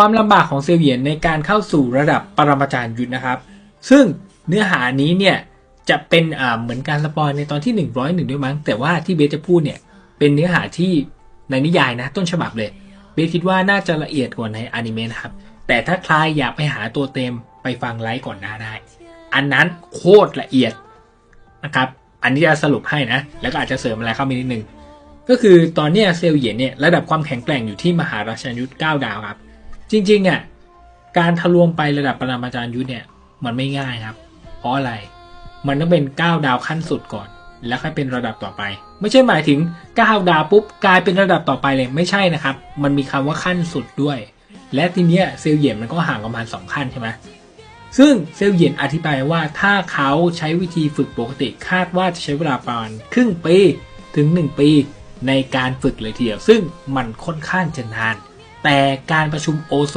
ความลำบากของเซเหยียนในการเข้าสู่ระดับปรมาจารย์ยุทธนะครับ ซึ่งเนื้อหานี้เนี่ยจะเป็นอ่าเหมือนการสปอยในตอนที่ 101 ด้วยมั้ง แต่ว่าที่เบสจะพูดเนี่ยเป็นเนื้อหาที่ในนิยายนะต้นฉบับเลย เบสคิดว่าน่าจะละเอียดกว่าในอนิเมะนะครับ แต่ถ้าใครอยากไปหาตัวเต็มไปฟังไลฟ์ก่อนหน้าได้ อันนั้นโคตรละเอียดนะครับ อันนี้จะสรุปให้นะ แล้วก็อาจจะเสริมอะไรเข้ามานิดนึง ก็คือตอนนี้เซลเหยียนเนี่ยระดับความแข็งแกร่งอยู่ที่มหาราชยุทธ์9ดาวครับ จริงๆอะการทะลวงไประดับปรมาจารย์ยุทธเนี่ยมันไม่ง่ายครับ เพราะอะไรมันต้องเป็น 9 ดาวขั้นสุดก่อน แล้วค่อยเป็นระดับต่อไป ไม่ใช่หมายถึง 9 ดาวปุ๊บกลายเป็นระดับต่อไปเลยไม่ใช่นะครับ มันมีคำว่าขั้นสุดด้วย และทีเนี้ยเซลเหยียนมันก็ห่างประมาณ 2 ขั้นใช่ไหมซึ่งเซลเหยียนอธิบายว่าถ้าเขาใช้วิธีฝึกปกติคาดว่าจะใช้เวลาประมาณครึ่งปีถึง 1 ปีในการฝึกเลยทีเดียวซึ่งมันค่อนข้างจะนาน แต่การประชุมโอโซ